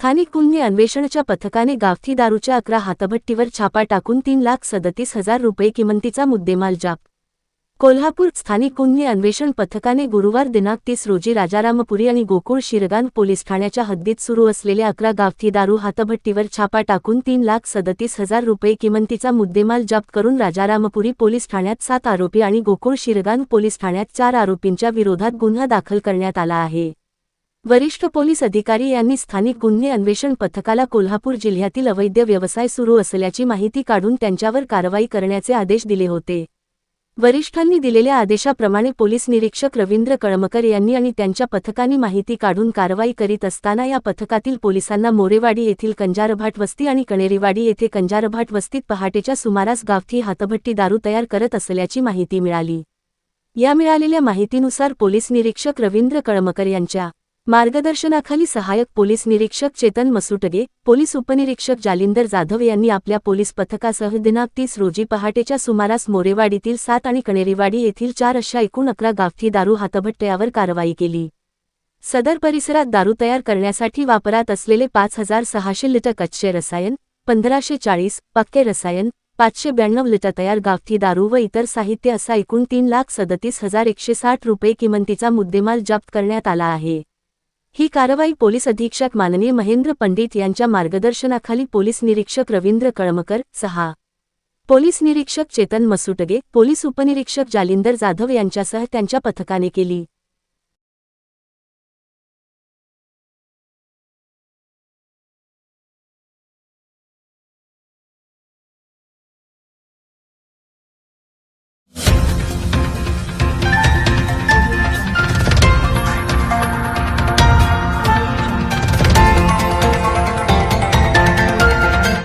स्थानिक गुन्हे अन्वेषणच्या पथकाने गावठी दारूच्या अकरा हातभट्टीवर छापा टाकून तीन लाख सदतीस हजार रुपये किमंतीचा मुद्देमाल जाप कोल्हापूर स्थानिक गुन्हे अन्वेषण पथकाने गुरुवार दिनांक तीस रोजी राजारामपुरी आणि गोकुळ शिरगान पोलीस ठाण्याच्या हद्दीत सुरू असलेल्या अकरा गावठी दारू हातभट्टीवर छापा टाकून तीन लाख सदतीस हजार रुपये किमंतीचा मुद्देमाल जप्त करून राजारामपुरी पोलीस ठाण्यात सात आरोपी आणि गोकुळ शिरगान पोलीस ठाण्यात चार आरोपींच्या विरोधात गुन्हा दाखल करण्यात आला आहे. वरिष्ठ पोलीस अधिकारी यांनी स्थानिक गुन्हे अन्वेषण पथकाला कोल्हापूर जिल्ह्यातील अवैध व्यवसाय सुरू असल्याची माहिती काढून त्यांच्यावर कारवाई करण्याचे आदेश दिले होते. वरिष्ठांनी दिलेल्या आदेशाप्रमाणे पोलीस निरीक्षक रवींद्र कळमकर यांनी आणि त्यांच्या पथकाने माहिती काढून कारवाई करीत असताना या पथकातील पोलिसांना मोरेवाडी येथील कंजारभाट वस्ती आणि कणेरीवाडी येथे कंजारभाट वस्तीत पहाटेच्या सुमारास गावठी हातभट्टी दारू तयार करत असल्याची माहिती मिळाली. या मिळालेल्या माहितीनुसार पोलीस निरीक्षक रवींद्र कळमकर यांच्या मार्गदर्शनाखाली सहायक पोलीस निरीक्षक चेतन मसुटगे पोलीस उपनिरीक्षक जालिंदर जाधव यांनी आपल्या पोलीस पथकासह दिनांक तीस रोजी पहाटेच्या सुमारास मोरेवाडीतील सात आणि कणेरीवाडी येथील चार अशा एकूण अकरा गावठी दारू हातभट्ट्यावर कारवाई केली. सदर परिसरात दारू तयार करण्यासाठी वापरात असलेले पाच हजार सहाशे लिटर कच्चे रसायन पंधराशे चाळीस पक्के रसायन पाचशे ब्याण्णव लिटर तयार गावठी दारू व इतर साहित्य असा एकूण तीन लाख सदतीस हजार एकशे साठ रुपये किमतीचा मुद्देमाल जप्त करण्यात आला आहे. ही कारवाई पोलीस अधीक्षक माननीय महेंद्र पंडित यांच्या मार्गदर्शनाखाली पोलीस निरीक्षक रवींद्र कळमकर सहा. पोलीस निरीक्षक चेतन मसुटगे पोलीस उपनिरीक्षक जालिंदर जाधव यांच्यासह त्यांच्या पथकाने केली.